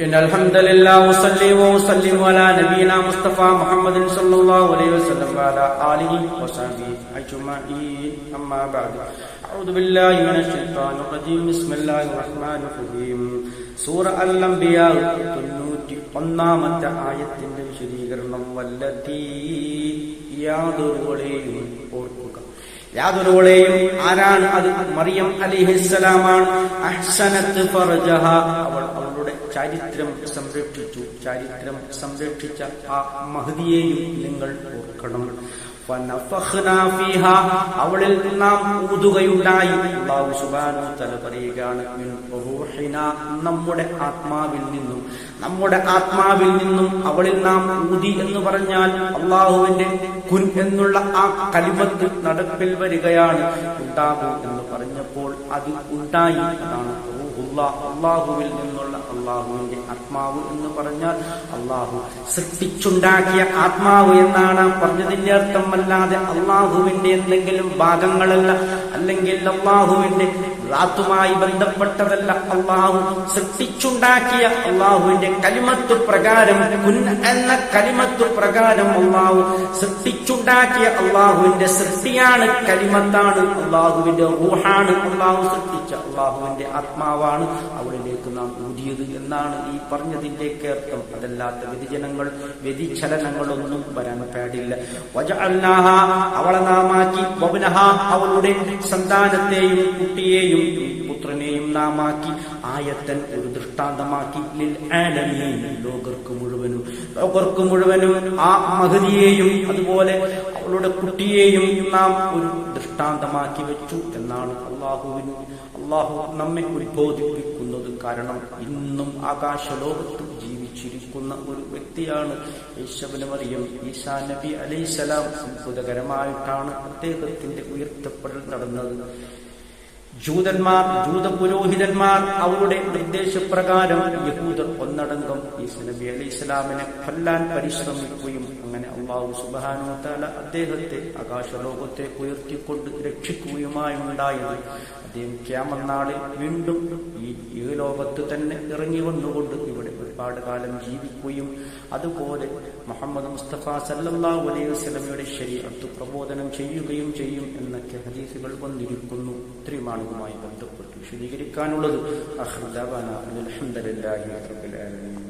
إن الحمد لله وصلي وسلم على نبينا مصطفى محمد صلى الله عليه وسلم وعلى آله وصحبه أجمعين أما بعد أعوذ بالله من الشيطان الرجيم بسم الله الرحمن الرحيم സൂറ അൽ അംബിയ തൊണ്ണൂറ്റി ഒന്നാമത്തെ ആയത്തിന്റെ വിശദീകരണം വല്ലതീ യാതൊരുവളെയും ഓർക്കുക യാതൊരുവളെയും ആരാണ് അത് മറിയം അലിഹിസ്സലാമാണ് അഹ്സനത്ത് ഫർജഹ അവൾ അവളുടെ ചരിത്രം സംരക്ഷിച്ചു. ചരിത്രം സംരക്ഷിച്ച ആ മഹതിയെയും നിങ്ങൾ ഓർക്കണം. അവളിൽ നാം ഊതുകയുണ്ടായി. പറയുകയാണ് നമ്മുടെ ആത്മാവിൽ നിന്നും. നമ്മുടെ ആത്മാവിൽ നിന്നും അവളിൽ നാം ഊതി എന്ന് പറഞ്ഞാൽ അള്ളാഹുവിന്റെ കുൻ എന്നുള്ള ആ കലിമത്ത് നടപ്പിൽ വരികയാണ്. ഉണ്ടാകും എന്ന് പറഞ്ഞപ്പോൾ അത് ഉണ്ടായി. അതാണ് അള്ളാഹുവിൽ നിന്നുള്ള അള്ളാഹുവിന്റെ ആത്മാവ് എന്ന് പറഞ്ഞാൽ അള്ളാഹു സൃഷ്ടിച്ചുണ്ടാക്കിയ ആത്മാവ് എന്നാണ് പറഞ്ഞതിന്റെ അർത്ഥം. അല്ലാതെ അള്ളാഹുവിന്റെ എന്തെങ്കിലും ഭാഗങ്ങളല്ല. അല്ലെങ്കിൽ അള്ളാഹുവിന്റെ റാത്തുമായി ബന്ധപ്പെട്ടതല്ല അള്ളാഹു. സൃഷ്ടിച്ചുണ്ടാക്കിയ അള്ളാഹുവിന്റെ കലിമത്തു പ്രകാരം കുൻ എന്ന കലിമത്തു പ്രകാരം അള്ളാഹു സൃഷ്ടിച്ചുണ്ടാക്കിയ അള്ളാഹുവിന്റെ സൃഷ്ടിയാണ് കലിമത്താണ്. അള്ളാഹുവിന്റെ റൂഹാണ് അള്ളാഹു സൃഷ്ടിച്ച അള്ളാഹുവിന്റെ ആത്മാവാണ്. അവളിലേക്ക് നാം ഊതിയത് എന്നാണ് ഈ പറഞ്ഞതിന്റെയൊക്കെ അർത്ഥം അതല്ലാത്ത വ്യതിജനങ്ങൾ വ്യതിചലനങ്ങളൊന്നും വരാൻ പാടില്ല. അവളെ നാമാക്കി. അവളുടെ സന്താനത്തെയും കുട്ടിയെയും പുത്രനെയും നാമാക്കി ആയത്തൻ ഒരു ദൃഷ്ടാന്തമാക്കി. ലോകർക്ക് മുഴുവനും. ലോകർക്ക് മുഴുവനും ആ മഹതിയെയും അതുപോലെ അവളുടെ കുട്ടിയെയും നാം ഒരു ദൃഷ്ടാന്തമാക്കി വെച്ചു എന്നാണ് അള്ളാഹുവിന് അള്ളാഹു നമ്മെ ഉത്ബോധിപ്പിക്കുന്നത്. കാരണം ഇന്നും ആകാശലോകത്ത് ജീവിച്ചിരിക്കുന്ന ഒരു വ്യക്തിയാണ് യേശവന് മറിയം ഈശാ നബി അലൈസലാം അത്ഭുതകരമായിട്ടാണ് അദ്ദേഹത്തിന്റെ ഉയർത്തപ്പെടൽ നടന്നത്. ജൂതന്മാർ ജൂത പുരോഹിതന്മാർ അവരുടെ നിർദ്ദേശപ്രകാരം യഹൂദർ ഒന്നടങ്കം ഈസ നബി അലി ഇസ്ലാമിനെ കൊല്ലാൻ പരിശ്രമിക്കുകയും അങ്ങനെ അള്ളാഹു സുബാനോ താല അദ്ദേഹത്തെ ആകാശലോകത്തെ ഉയർത്തിക്കൊണ്ട് രക്ഷിക്കുകയുമായി ഉണ്ടായത്. അദ്ദേഹം ക്യാമനാളിൽ വീണ്ടും ഈ ഈ ലോകത്ത് തന്നെ ഇറങ്ങി വന്നുകൊണ്ട് ഇവിടെ ഒരുപാട് കാലം ജീവിക്കുകയും അതുപോലെ മുഹമ്മദ് മുസ്തഫ സല്ലല്ലാഹു അലൈഹി വസല്ലമയുടെ ശരീരത്ത് പ്രബോധനം ചെയ്യുകയും ചെയ്യും എന്നൊക്കെ ഹദീസുകൾ വന്നിരിക്കുന്നു. ഇത്രയും ആളുകളുമായി ബന്ധപ്പെട്ട് വിശദീകരിക്കാനുള്ളത് അഹമ്മദാബാൻ ആലമീൻ.